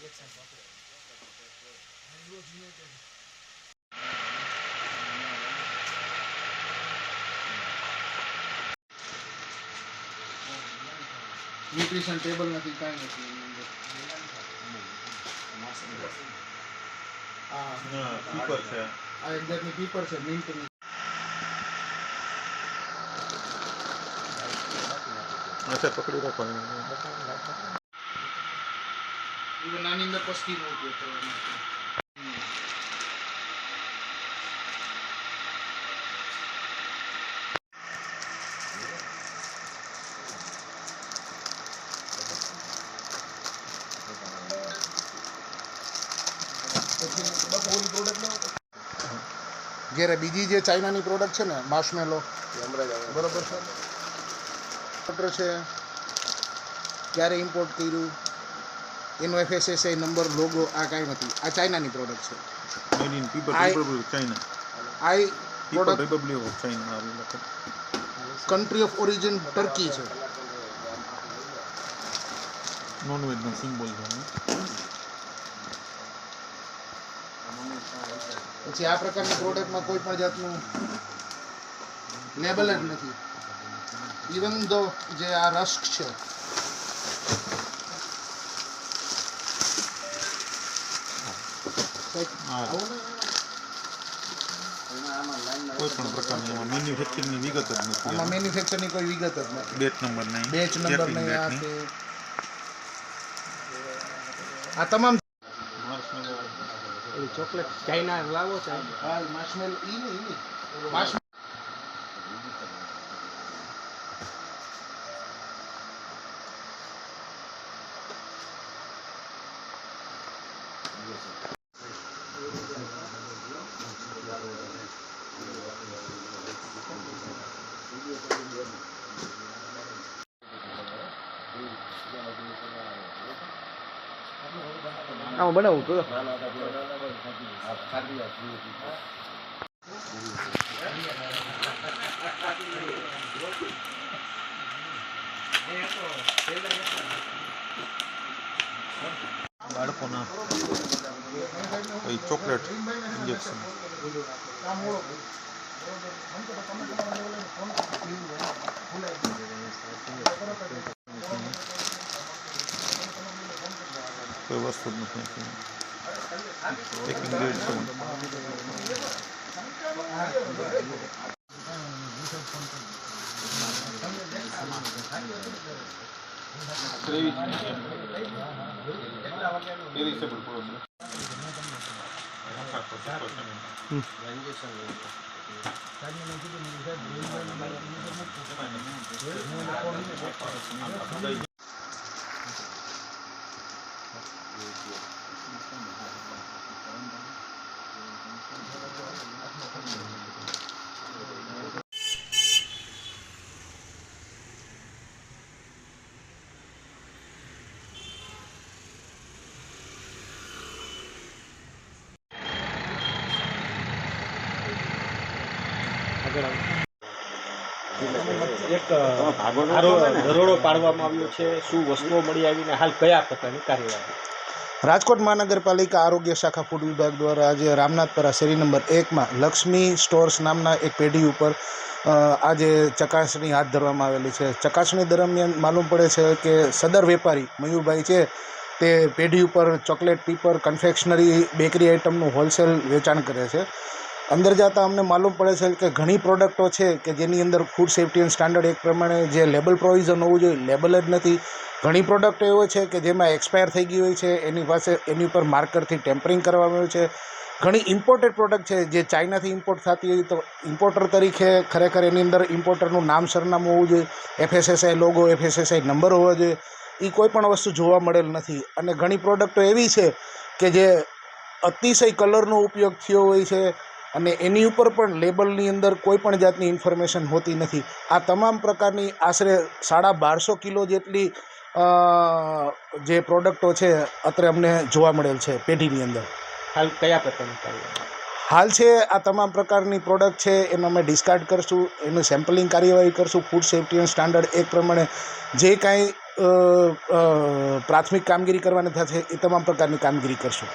Yes, I'm not. I'm not. Nutrition table નથી કાંઈ નથી. પીપર છે. આ એક પીપર છે મિન્ટની અચ્છા પકડી રાખો નાની અંદર પસ્તીનો ઉપયોગ કરવાનો જ્યારે બીજી જે ચાઇનાની પ્રોડક્ટ છે ને માર્શમેલો બરોબર છે? છે ક્યારે ઇમ્પોર્ટ કર્યું? એનો એફએસએસઆઈ નંબર લોગો આ કાંઈ નથી. આ ચાઇનાની પ્રોડક્ટ છે. China I product republic of China country of origin Turkey છે. નોન વેજ નો સિમ્બોલ છે પછી આ પ્રકારની પ્રોડક્ટમાં કોઈ પણ જાતનું લેબલ જ નથી. ઇવન ધો જે આ રસ્ક છે કોઈ પણ પ્રકારની એમાં મેન્યુફેક્ચરિંગની વિગત જ નથી આમાં મેન્યુફેક્ચરની કોઈ વિગત જ નથી. બેચ નંબર નહીં બેચ નંબર નહીં આ તે. આ તમામ Marshmallow. ચોકલેટ ચાઇના લાવો છે હા માર્શમેલ ઈ ને ઈ ને માર્શમેલ આમાં બનાવું તો બાળકોના કોઈ ચોકલેટ ઇન્જેક્શન કોઈ વસ્તુ જ નથી પેકિંગ ડેટ છે પેરિસેબલ પ્રોસેસ એક દરોડો પાડવામાં આવ્યો છે. શું વસ્તુઓ મળી આવીને હાલ કયા પ્રકારની કાર્યવાહી? રાજકોટ મહાનગરપાલિકા આરોગ્ય શાખા ફૂડ વિભાગ દ્વારા આજે રામનાથપરા શેરી નંબર એકમાં લક્ષ્મી સ્ટોર્સ નામના એક પેઢી ઉપર આજે ચકાસણી હાથ ધરવામાં આવેલી છે. ચકાસણી દરમિયાન માલુમ પડે છે કે સદર વેપારી મયુરભાઈ છે, તે પેઢી ઉપર ચોકલેટ પીપર કન્ફેક્શનરી બેકરી આઇટમનું હોલસેલ વેચાણ કરે છે. અંદર જતાં અમને માલુમ પડે છે કે ઘણી પ્રોડક્ટો છે કે જેની અંદર ફૂડ સેફ્ટી એન્ડ સ્ટાન્ડર્ડ એક પ્રમાણે જે લેબલ પ્રોવિઝન હોવું જોઈએ લેબલ જ નથી. ઘણી પ્રોડક્ટ એવો છે કે જેમાં એક્સપાયર થઈ ગઈ હોય છે, એની પાસે, એની ઉપર માર્કરથી ટેમ્પરિંગ કરવામાં આવ્યું છે. ઘણી ઇમ્પોર્ટેડ પ્રોડક્ટ છે જે ચાઇનાથી ઇમ્પોર્ટ થતી હોય તો ઇમ્પોર્ટર તરીકે ખરેખર એની અંદર ઇમ્પોર્ટરનું નામ સરનામું હોવું જોઈએ એફએસએસઆઈ લોગો એફએસએસઆઈ નંબર હોવો જોઈએ. એ કોઈ પણ વસ્તુ જોવા મળેલ નથી. અને ઘણી પ્રોડક્ટો એવી છે કે જે અતિશય કલરનો ઉપયોગ થયો હોય છે અને એની ઉપર પણ લેબલની અંદર કોઈ પણ જાતની ઇન્ફોર્મેશન હોતી નથી. આ તમામ પ્રકારની આશરે સાડા બારસો કિલો જેટલી જે પ્રોડક્ટો છે અત્રે અમને જોવા મળેલ છે પેઢીની અંદર. હાલ કયા પ્રકારની હાલ છે આ તમામ પ્રકારની પ્રોડક્ટ છે એનો અમે ડિસ્કાર્ડ કરશું એનું સેમ્પલિંગ કાર્યવાહી કરશું ફૂડ સેફ્ટી એન્ડ સ્ટાન્ડર્ડ એક પ્રમાણે જે કાંઈ પ્રાથમિક કામગીરી કરવાની થશે એ તમામ પ્રકારની કામગીરી કરશું.